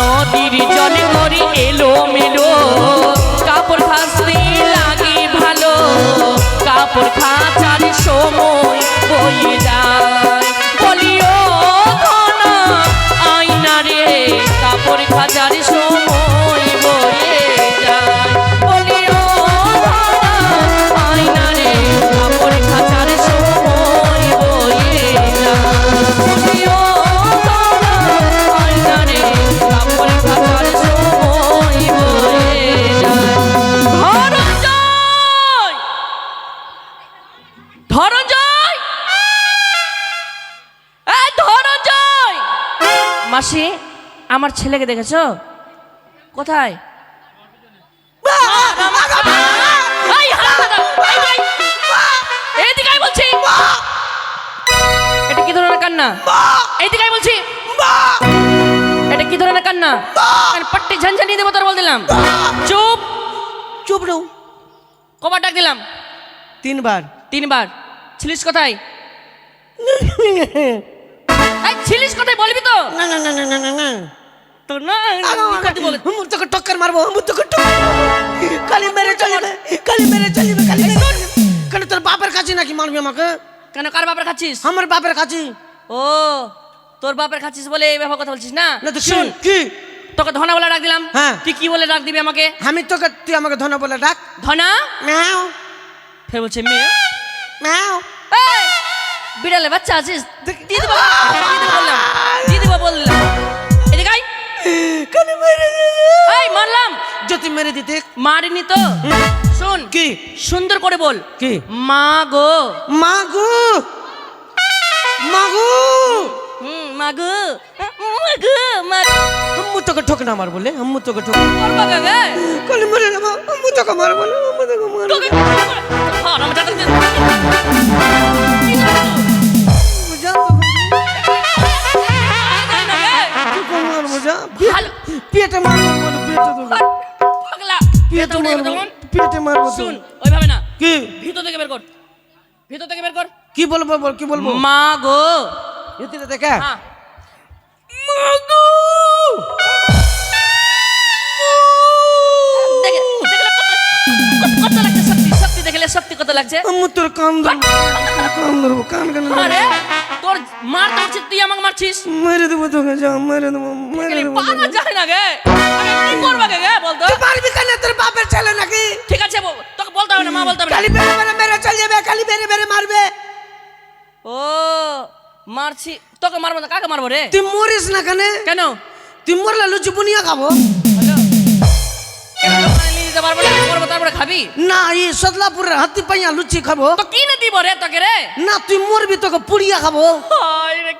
নদীর জল করি মাসি আমার ছেলেকে দেখেছ? কোথায়? এটা কি ধরনের কান্না? এইদিকে বলছি। এটা কি ধরনের কান্না? পট্টি ঝনঝনিয়ে দেবো তোর বল দিলাম। চুপ। চুপ রো কবার ডাক দিলাম। তিনবার। তিনবার। ছিলিস কোথায়? এই ছিলিস কথাই বলবি তো? না না না না না না না। তো না বলে। হুম তোকে টক্কর মারবো হুম তোকে কালি মেরে চলিবে কালি মেরে চলিবে কালি কেন তোর বাপের কাছে নাকি মারবি আমাকে? কেন কার বাপের খাচ্ছিস? আমার বাপের কাছে। ও তোর বাপের খাচ্ছিস বলে ব্যাপার কথা বলছিস না? না তো শুন কি? তোকে ধনা বলে ডাক দিলাম। হ্যাঁ। তুই কি বলে ডাক দিবি আমাকে? আমি তোকে তুই আমাকে ধনা বলে ডাক। ধনা? ম্যাও। ফের বলছে মেয়ে ম্যাও। এই বিড়ালে বাচ্চা আছিস দিয়ে দেবো বললাম দেবো বললাম। মেরে মারলাম। যদি মেরে দিতে। মারিনি তো। শুন কি? সুন্দর করে বল। কি? মা গো। মা গো। মা গো। মা গো। মা গো মা আম্মু তোকে ঠোক না মার বলে আম্মু তোকে ঠোক মার না আম্মু তোকে মার বলে আম্মু তোকে মার তোকে মার বলে তোকে। পাগলা। পেটে মারবো মারবো পেটে মারবো শুন ওইভাবে না। কি? ভিতর থেকে বের কর। ভিতর থেকে বের কর। কি বলব বল কি বলব? মা গো। দেখা? হ্যাঁ। শক্তি দেখলে শক্তি কত লাগছে? আমি তোর কান ধরবো কান ধরবো কান কেন আরে তোর মার তো উচিত তুই আমাকে মারছিস? মেরে দেবো তোকে যা মেরে দেবো মেরে দেবো পাগল যায় না গে। আমি কি করবা গে গে বলতো? তুই পারবি কেন? তোর বাপের ছেলে নাকি? ঠিক আছে বল, তোকে বলতে হবে না মা বলতে হবে খালি বেড়ে বেড়ে মেরে চল যাবে খালি বেড়ে বেড়ে মারবে। ও মারছি তোকে মারবো না কাকে মারবো রে? তুই মরিস না কেন? কেন? তুই মরলে লুচি বুনিয়া খাব। যেতে পারব না করব তারপরে খাবি? না এই সদলাপুরের হাতি পাইয়া লুচি খাব। তো কিনে দিব রে তোকে রে? না তুই মরবি তোকে পুড়িয়া খাব।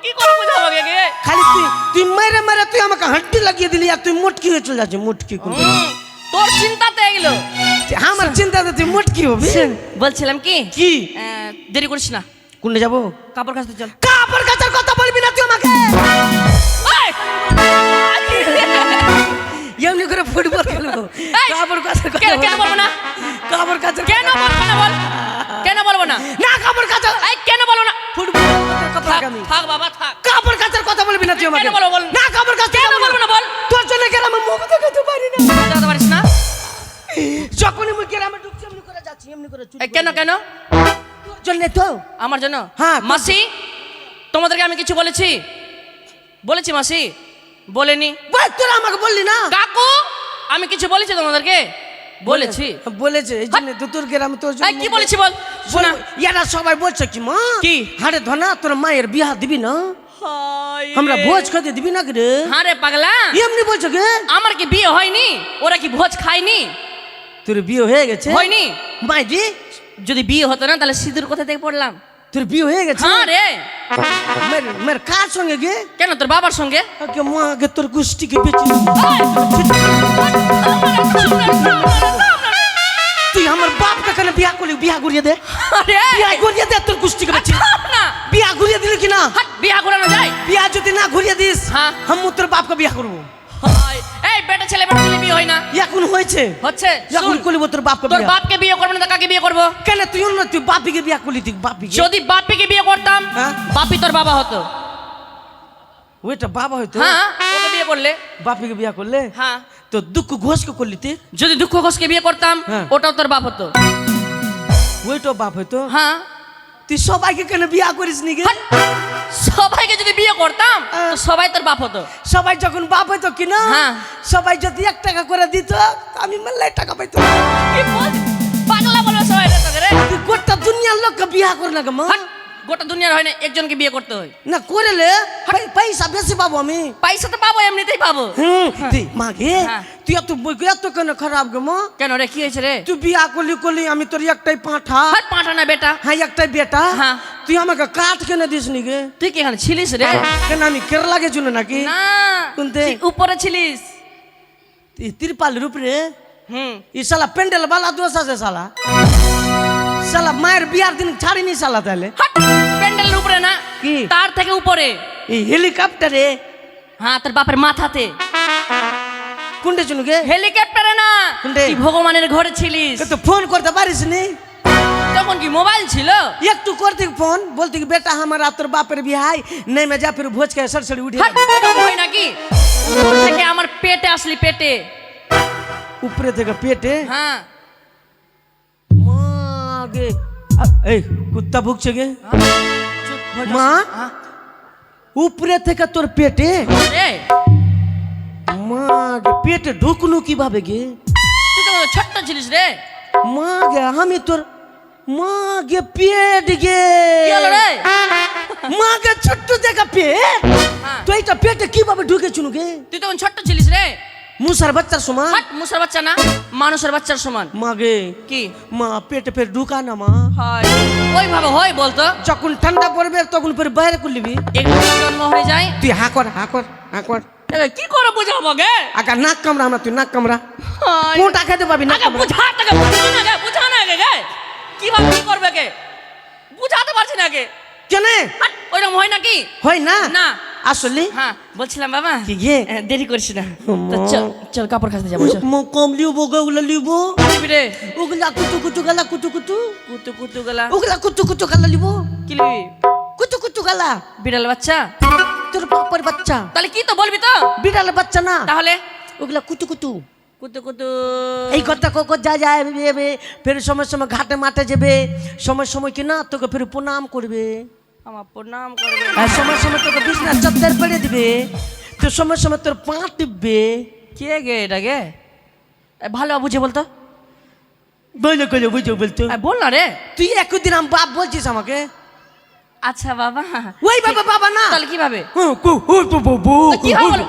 কি করে গে খালি তুই তুই মেরে মেরে তুই আমাকে হাড্ডি লাগিয়ে দিলি আর তুই মুটকি হয়ে চলে যাচ্ছিস মুটকি তোর চিন্তাতে এগুলো আমার চিন্তাতে তুই মুটকি হবি? বলছিলাম কি? কি? দেরি করিস না। কোনটা যাব? কাপড় কাচতে চল। কাপড় কাচার কথা বলবি না তুই আমাকে! এমনি করে ফুটবল খেলব! কাপড় কথা কেন বলব না? কাপড় কাচার কেন বলব না বল? কেন বলব না? না কাপড় কাচার এই কেন বলব না? ফুটবল কাপড় থাক বাবা থাক। কাপড় কাচার কথা বলবি না তুই আমাকে। কেন বলব বল? না কাপড় কেন বলব না বল? তোর জন্য গ্রামে মুখ দেখাতে পারি না। পারিস না? যখনই মুখ গ্রামে ঢুকছি এমনি করে যাচ্ছি এমনি করে কেন কেন? তোর জন্য তো। আমার জন্য? হ্যাঁ, মাসি তোমাদেরকে আমি কিছু বলেছি? বলেছি মাসি? বলেনি। বল তোরা আমাকে বললি না? আমি কিছু বলেছি তোমাদেরকে? বলেছি। বলেছে এই জন্য তো তোর গ্রামে তোর জন্য কি বলেছি। বল? শোনা ইয়ারা সবাই বলছে কি মা কি? হাড়ে ধনা তোর মায়ের বিয়া দিবি না? আমরা ভোজ খেতে দিবি না রে? হ্যাঁ রে পাগলা। এমনি বলছো কে? আমার কি বিয়ে হয়নি? ওরা কি ভোজ খায়নি? তোর বিয়ে হয়ে গেছে? হয়নি। মাইদি যদি বিয়ে হতো না তাহলে সিঁদুর কোথা থেকে পড়লাম? তোর বিয়ে হয়ে গেছে? হ্যাঁ রে। মের মের কার সঙ্গে গে? কেন তোর বাবার সঙ্গে? আগে মা আগে তোর গোষ্ঠীকে বেঁচে তুই আমার বাপকে কেন বিয়া করলি? বিয়া করিয়ে দে। আরে। বিয়া করিয়ে দে তোর গোষ্ঠীকে বেঁচে। না বিয়া ঘুরিয়ে দিলি কি না? হাট বিয়া করানো যায়। বিয়া যদি না ঘুরিয়ে দিস হ্যাঁ। আমি তোর বাপকে বিয়া করব। হায়, এই বেটা ছেলে বেটা ছেলে বিয়ে হয় না। এখন হয়েছে। হচ্ছে। এখন শুন, করব তোর বাপকে তোর বাপকে বিয়ে করব না কাকে বিয়ে করব? কেন তুই অন্য তুই বাপিকে বিয়া করলি তুই বাপিকে? যদি বাপিকে বিয়ে করতাম হ্যাঁ? বাপি তোর বাবা হতো। ওইটা বাবা হ্যাঁ ওকে বিয়ে করলে। বাপিকে বিয়া করলে? হ্যাঁ। তো দুঃখ ঘোষকে করলি তুই? যদি দুঃখ ঘোষকে বিয়ে করতাম হ্যাঁ। ওটাও তোর বাপ হতো। ওইটা বাপ হয়তো হ্যাঁ। তুই সবাইকে কেন বিয়া করিস নি! সবাইকে যদি বিয়ে করতাম তো সবাই তোর বাপ হতো। সবাই যখন বাপ হতো কিনা হ্যাঁ। সবাই যদি এক টাকা করে দিত আমি মেলায় টাকা পাইতো। পাগলা বলবে সবাই তোকে রে। গোটা দুনিয়ার লোককে বিয়া করে না গে মা! গোটা দুনিয়ার হয় না একজনকে বিয়ে করতে হয়। না করেলে পয়সা বেশি পাবো আমি। পয়সা তো পাবো এমনিতেই পাবো। হুম, তুই মা গে হ্যাঁ। তুই এত এত কেন খারাপ গে মা? কেন রে কি হয়েছে রে? তুই বিয়া করলি করলি আমি তোর একটাই পাঁঠা। হাট পাঠা না বেটা। হ্যাঁ একটাই বেটা। হ্যাঁ। তুই আমাকে কাঠ কেন দিস নি গে? তুই কি এখানে ছিলিস রে? কেন আমি কেরলা গেছিল নাকি? না কোনতে? তুই উপরে ছিলিস। তুই তিরপালের উপরে? হুম। ই শালা প্যান্ডেল বালা দোষ আছে শালা। শালা মায়ের বিয়ার দিন ছাড়িনি শালা তাহলে? প্যান্ডেলের উপরে না কি? তার থেকে উপরে। এই হেলিকপ্টারে? হ্যাঁ তার বাপের মাথাতে। কোনটা চুনুকে হেলিকপ্টারে না কোনটা? ভগবানের ঘরে ছিলিস। তো ফোন করতে পারিস নি? তখন কি মোবাইল ছিল? একটু করতে ফোন বলতে কি বেটা আমার তোর বাপের বিহাই নেই মে যা ফের ভোজ কে সরসড়ি উঠে হয় নাকি? উপর থেকে আমার পেটে আসলি পেটে। উপরে থেকে পেটে? হ্যাঁ। গে এই কুত্তা ভুগছে গে। মা? উপরে থেকে তোর পেটে? মা পেটে ঢুকনু কীভাবে গে? তুই তো ছোট্ট ছিলিস রে। মা গে আমি তোর মা গে পেট গে। মা গে ছোট্ট দেখা পেট। হ্যাঁ। তো এইটা পেটে কীভাবে ঢুকেছুনু গে? তুই তখন ছোট্ট ছিলিস রে। মুসার বাচ্চার সমান। হাট মুসার বাচ্চা না মানুষের বাচ্চার সমান। মা গে কি? মা পেটে ফের ঢুকা না মা। হয়। ওইভাবে হয় বলতো? যখন ঠান্ডা পড়বে তখন ফের বাইরে করলিবি একটু জন্ম হয়ে যায়? তুই হা কর হা কর হা কর। কি করে বুঝাবো গে আগা নাক কামড়া আমরা তুই নাক কামড়া। কোনটা খেতে পাবি কামড়া? বুঝা তাকে বুঝা না গে বুঝা না গে গে। কীভাবে কি করবে গে? বুঝাতে পারছি না গে। কেন? হাট, ওইরকম হয় নাকি? হয় না? না। আসলে হ্যাঁ বলছিলাম বাবা। কি গে? দেরি করিস না। তো চল চল কাপড় কাচতে যাব চল। মো কম লিব ওগুলা লিব। রে। ওগুলা কুতু কুতু গালা কুতু কুতু কুতু কুতু গলা। ওগুলা কুতু কুতু গালা লিব। কি লিবি? কুতু কুতু গালা। বিড়াল বাচ্চা? তোর বাপের বাচ্চা। তাহলে কি তো বলবি তো? বিড়াল বাচ্চা না। তাহলে? ওগুলা কুতু কুতু কুতু কুতু। এই কথা কোকো যা যায় ফের সময় সময় ঘাটে মাঠে যাবে। সময় সময় কি না তোকে ফের প্রণাম করবে। আমার প্রণাম করবে সময় সময় তোকে বিছনা চাদর পেড়ে দিবে। তো সময় সময় তোর পা টিপবে। কে গে এটা গে? ভালো বুঝে বলতো? বলে কলে বুঝো বলতো। বল না রে। তুই একদিন আম বাপ বলছিস আমাকে? আচ্ছা বাবা। ওই বাবা বাবা না। তাহলে কীভাবে? বল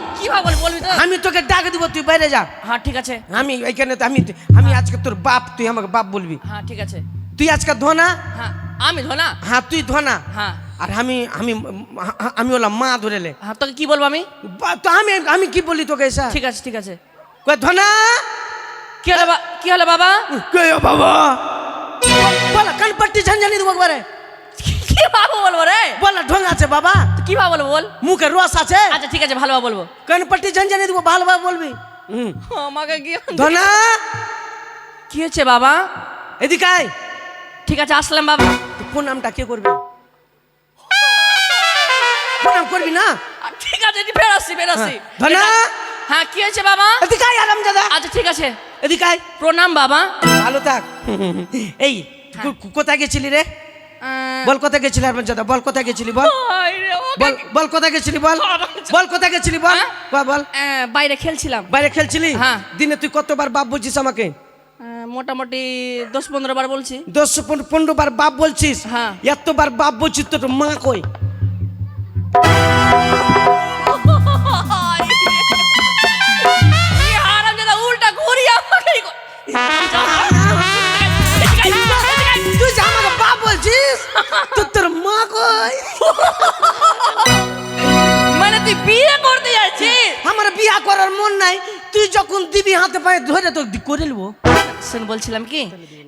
আমি তোকে ডাক দিব তুই বাইরে যা। হ্যাঁ ঠিক আছে। আমি এখানে তো আমি আমি আজকে তোর বাপ তুই আমাকে বাপ বলবি। হ্যাঁ ঠিক আছে। তুই আজকে ধোনা হ্যাঁ। আমি ধোনা? হ্যাঁ তুই ধোনা। হ্যাঁ। আর আমি আমি আমি ওলা মা ধরেলে হ্যাঁ তোকে কি বলব আমি? তো আমি আমি কি বলি তোকে এসা ঠিক আছে ঠিক আছে। কই ধনা? কি হলো কি হলো বাবা? কে বাবা। বল কানপট্টি ঝঞ্ঝানি দেবো একবারে। কি ভাবে বলব রে? বল ঢোল আছে বাবা। কি ভাবে বলব বল? মুখে রস আছে। আচ্ছা ঠিক আছে ভালোভাবে বলব। কানপট্টি ঝঞ্ঝানি দেবো ভালোভাবে বলবি। আমাকে কি ধনা? কি হচ্ছে বাবা? এদিকে ঠিক আছে আসলাম বাবা। প্রণামটা কে করবে? প্রণাম করবি না? ঠিক আছে আসছি হ্যাঁ। ধনা হ্যাঁ কি হয়েছে বাবা? এদিকে আয় আরাম দাদা আচ্ছা ঠিক আছে। এদিকে আয়। প্রণাম বাবা। ভালো থাক। এই কো- কোথায় গেছিলি রে? বল কোথায় গেছিলি আর দাদা বল কোথায় গেছিলি বল। বল বল কোথায় গেছিলি বল। বল কোথায় গেছিলি বল। হ্যাঁ? বল, বল। বাইরে খেলছিলাম। বাইরে খেলছিলি? হ্যাঁ। দিনে তুই কতবার বাপ বলছিস আমাকে? মোটামুটি দশ পনেরো বার বলছি। দশ পনেরো বার বাপ বলছিস? হ্যাঁ। এতবার বাপ বলছিস তোর মা কই? তোর মা কই? মানে তুই বিয়ে করতে যাচ্ছিস আমার বিয়া করার মন নাই তুই যখন দিবি হাতে পায়ে ধরে তো করে নেব শুন বলছিলাম কি?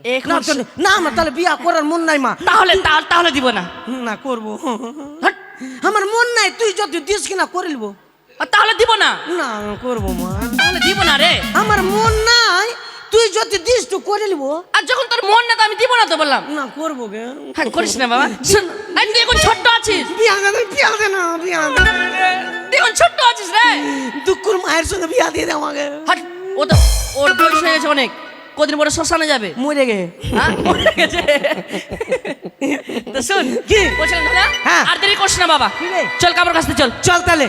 এক না। তোর- না আমার তাহলে বিয়া করার মন নাই মা। তাহলে তা- তাহলে দিব না। না করব। আমার মন নাই তুই যদি দিস কিনা করে নেব আর তাহলে দিব না। না করব মা। তাহলে দিব না রে। আমার মন নাই তুই যদি দিস তুই করে নিবো। আর যখন তোর মন না তো আমি দিব না তো বললাম। না করব গে। হ্যাঁ করিস না বাবা। শোন এই তুই এখন ছোট্ট আছিস। বিয়া দে বিয়া দে না বিয়া দে। তুই এখন ছোট্ট আছিস রে। দুঃখুর মায়ের সঙ্গে বিয়া দিয়ে দে আমাকে। হাট ও তো ওর বয়স হয়ে গেছে অনেক। কদিন পরে শ্মশানে যাবে। মরে গে। হ্যাঁ? মরে গেছে। তো শোন কি? বলছিলাম দাদা হ্যাঁ। আর দেরি করছ না বাবা। চল কাপড় কাছতে চল। চল তাহলে।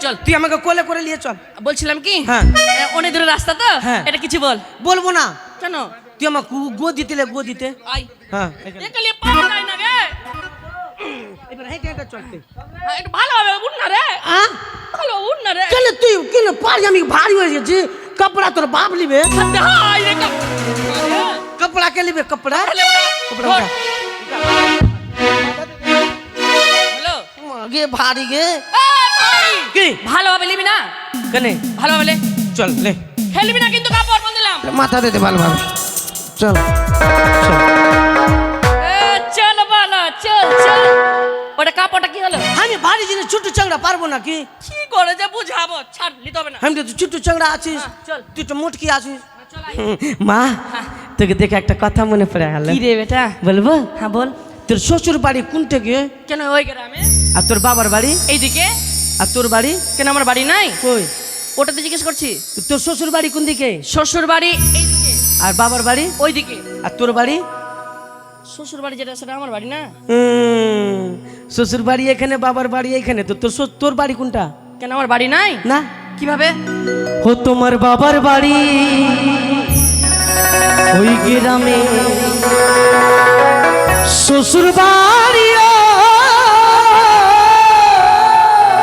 চল। তুই আমাকে কোলে করে নিয়ে চল। বলছিলাম কি? হ্যাঁ। এ, অনেক দূরের রাস্তা তো? হ্যাঁ। এটা কিছু বল? বলব না। কেন? তুই আমাকে গো- গো দিতে লে, গো দিতে। আই। হ্যাঁ। দেখলে পাওয়া যায় না রে। এবার হেঁটে হেঁটে চলতে হ্যাঁ, একটু ভালো হবে উঠ না রে। হ্যাঁ? ভালো উঠ না রে। কেন তুই কেন পারি আমি ভারী হয়ে গেছি? কপড়া তোর বাপ লিবে হাই রে কাপ কপড়া কে লিবে কপড়া? তাহলে ওটা কি? ভালোভাবে নিবি না? কেনে? ভালোভাবে লে চল লে খেলবি না কিন্তু কাপড় বল দিলাম মাথা দিতে ভালো ভালো চল চল। এ, চল বালা চল চল। ওটা কাপড়টা কি হলো? আমি ভারী জিনিস ছোট চাংড়া পারব নাকি কি? করে যে বুঝাবো? ছাড় নিতে হবে না। আমি তো ছোট চাংড়া আছিস। হ্যাঁ, চল। তুই তো মোটকি আছিস। চল আই। মা তোকে দেখে একটা কথা মনে পড়ে গেল। কি রে বেটা? বলব? হ্যাঁ বল। তোর শ্বশুর বাড়ি কোনটা গে? কেন ওই গ্রামে? আর তোর বাবার বাড়ি? এইদিকে? আর তোর বাড়ি? কেন আমার বাড়ি নাই? কই? ওটাতে জিজ্ঞেস করছি। তোর শ্বশুর বাড়ি কোন দিকে? শ্বশুর বাড়ি এইদিকে। আর বাবার বাড়ি? ওইদিকে। আর তোর বাড়ি? শ্বশুর বাড়ি যেটা সেটা আমার বাড়ি না? শ্বশুর বাড়ি এখানে বাবার বাড়ি এখানে। তো তোর তোর বাড়ি কোনটা? কেন আমার বাড়ি নাই? না। কীভাবে? ও তোমার বাবার বাড়ি। ওই গ্রামে শ্বশুর বাড়ি